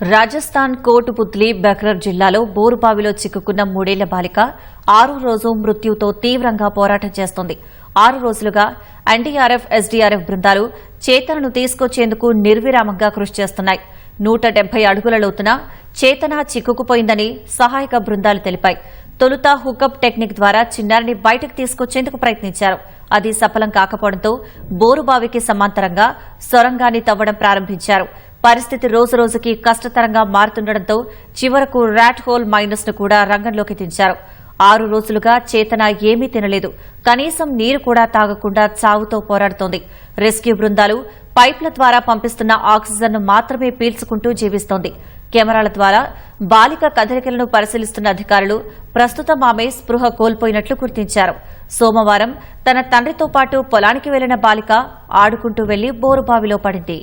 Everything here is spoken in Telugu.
రాజస్థాన్ కోటుపుత్లి బక్రర్ జిల్లాలో బోరుబావిలో చిక్కుకున్న మూడేళ్ళ బాలిక ఆరు రోజు మృత్యుతో తీవ్రంగా పోరాటం చేస్తోంది. ఆరు రోజులుగా ఎన్డీఆర్ఎఫ్ ఎస్డీఆర్ఎఫ్ బృందాలు చేతనను తీసుకొచ్చేందుకు నిర్విరామంగా కృషి చేస్తున్నాయి. నూట డెబ్బై అడుగుల లోతున చేతన చిక్కుకుపోయిందని సహాయక బృందాలు తెలిపాయి. తొలుత హుకప్ టెక్నిక్ ద్వారా చిన్నారిని బయటకు తీసుకొచ్చేందుకు ప్రయత్నించారు. అది సఫలం కాకపోవడంతో బోరుబావికి సమాంతరంగా సొరంగాన్ని తవ్వడం ప్రారంభించారు. పరిస్థితి రోజురోజుకి కష్టతరంగా మారుతుండటంతో చివరకు ర్యాట్ హోల్ మైనస్ను కూడా రంగంలోకి దించారు. ఆరు రోజులుగా చేతన ఏమీ తినలేదు. కనీసం నీరు కూడా తాగకుండా చావుతో పోరాడుతోంది. రెస్క్యూ బృందాలు పైప్ల ద్వారా పంపిస్తున్న ఆక్సిజన్ను మాత్రమే పీల్చుకుంటూ జీవిస్తోంది. కెమెరాల ద్వారా బాలిక కదలికలను పరిశీలిస్తున్న అధికారులు ప్రస్తుతం ఆమె స్పృహ కోల్పోయినట్లు గుర్తించారు. సోమవారం తన తండ్రితో పాటు పొలానికి వెళ్ళిన బాలిక ఆడుకుంటూ వెళ్ళి బోరుబావిలో పడింది.